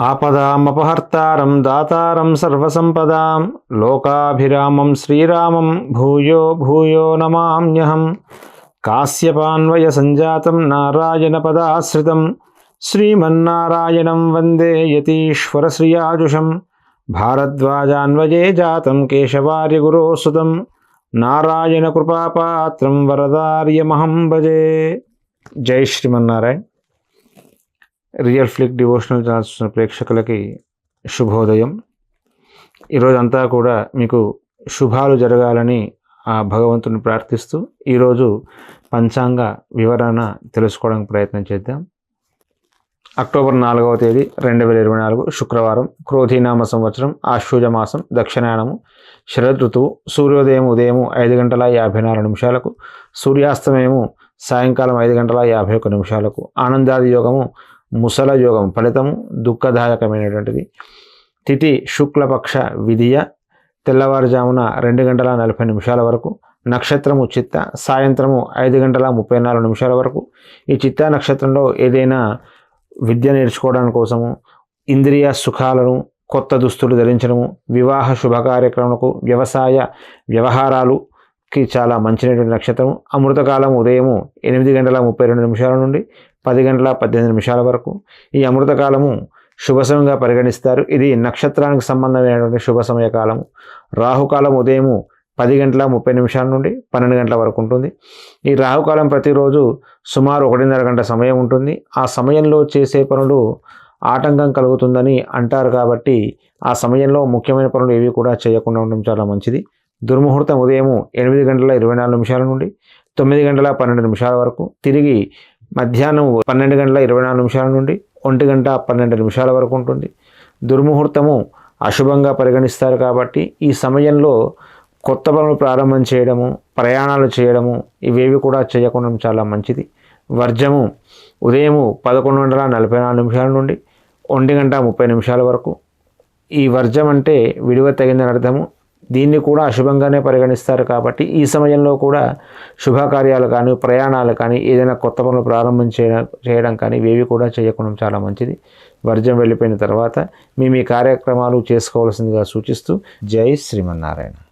ఆపదామపహర్తారం దాతారం సర్వసంపదాం లోకాభిరామం శ్రీరామం భూయో భూయో నమామ్యహం కాశ్యపాన్వయ సంజాతం నారాయణ పదాశ్రితం శ్రీమన్నారాయణం వందే యతీశ్వర శ్రియాజుషం భారద్వాజాన్వయే జాతం కేశవార్య గురోసుతం నారాయణ కృపాపాత్రం వరదార్యమహం భజే. జై Srimannarayana. Real flick devotional channels ప్రేక్షకులకి శుభోదయం. ఈరోజంతా కూడా మీకు శుభాలు జరగాలని ఆ భగవంతుని ప్రార్థిస్తూ ఈరోజు పంచాంగ వివరణ తెలుసుకోవడానికి ప్రయత్నం చేద్దాం. అక్టోబర్ నాలుగవ తేదీ రెండు వేల ఇరవై నాలుగు శుక్రవారం క్రోధీనామ సంవత్సరం ఆశ్వజ మాసం దక్షిణాయనము శరద్ ఋతువు సూర్యోదయం ఉదయం ఐదు గంటల యాభై నాలుగు నిమిషాలకు సూర్యాస్తమయము సాయంకాలం ఐదు గంటల యాభై ఒక్క నిమిషాలకు ఆనందాది యోగము ముసల యోగం ఫలితము దుఃఖదాయకమైనటువంటిది. తిథి శుక్లపక్ష విధియ తెల్లవారుజామున రెండు గంటల నలభై నిమిషాల వరకు. నక్షత్రము చిత్త సాయంత్రము ఐదు గంటల ముప్పై నాలుగు నిమిషాల వరకు. ఈ చిత్త నక్షత్రంలో ఏదైనా విద్య నేర్చుకోవడానికి కోసము ఇంద్రియ సుఖాలను కొత్త దుస్తులు ధరించడము వివాహ శుభ కార్యక్రమాలకు వ్యవసాయ కి చాలా మంచినటువంటి నక్షత్రం. అమృతకాలం ఉదయము ఎనిమిది గంటల ముప్పై రెండు నిమిషాల నుండి పది గంటల పద్దెనిమిది నిమిషాల వరకు. ఈ అమృతకాలము శుభ సమయంగా పరిగణిస్తారు. ఇది నక్షత్రానికి సంబంధమైనటువంటి శుభ సమయ కాలము. రాహుకాలం ఉదయము పది గంటల ముప్పై నిమిషాల నుండి పన్నెండు గంటల వరకు ఉంటుంది. ఈ రాహుకాలం ప్రతిరోజు సుమారు ఒకటిన్నర గంట సమయం ఉంటుంది. ఆ సమయంలో చేసే పనులు ఆటంకం కలుగుతుందని అంటారు కాబట్టి ఆ సమయంలో ముఖ్యమైన పనులు ఏవి కూడా చేయకుండా ఉండడం చాలా మంచిది. దుర్ముహూర్తం ఉదయము ఎనిమిది గంటల ఇరవై నాలుగు నిమిషాల నుండి తొమ్మిది గంటల పన్నెండు నిమిషాల వరకు. తిరిగి మధ్యాహ్నం పన్నెండు గంటల ఇరవై నాలుగు నిమిషాల నుండి ఒంటి గంట పన్నెండు నిమిషాల వరకు ఉంటుంది. దుర్ముహూర్తము అశుభంగా పరిగణిస్తారు కాబట్టి ఈ సమయంలో కొత్త పనులు ప్రారంభం చేయడము ప్రయాణాలు చేయడము ఇవేవి కూడా చేయకుండా చాలా మంచిది. వర్జము ఉదయము పదకొండు గంటల నలభై నాలుగు నిమిషాల నుండి ఒంటి గంట ముప్పై నిమిషాల వరకు. ఈ వర్జం అంటే విడివ తగిందని అర్థము. దీన్ని కూడా అశుభంగానే పరిగణిస్తారు కాబట్టి ఈ సమయంలో కూడా శుభకార్యాలు కానీ ప్రయాణాలు కానీ ఏదైనా కొత్త పనులు ప్రారంభం చేయడం చేయడం కానీ ఇవేవి కూడా చేయకుండా చాలా మంచిది. వర్జం వెళ్ళిపోయిన తర్వాత మీ మీ కార్యక్రమాలు చేసుకోవాల్సిందిగా సూచిస్తూ జై శ్రీమన్నారాయణ.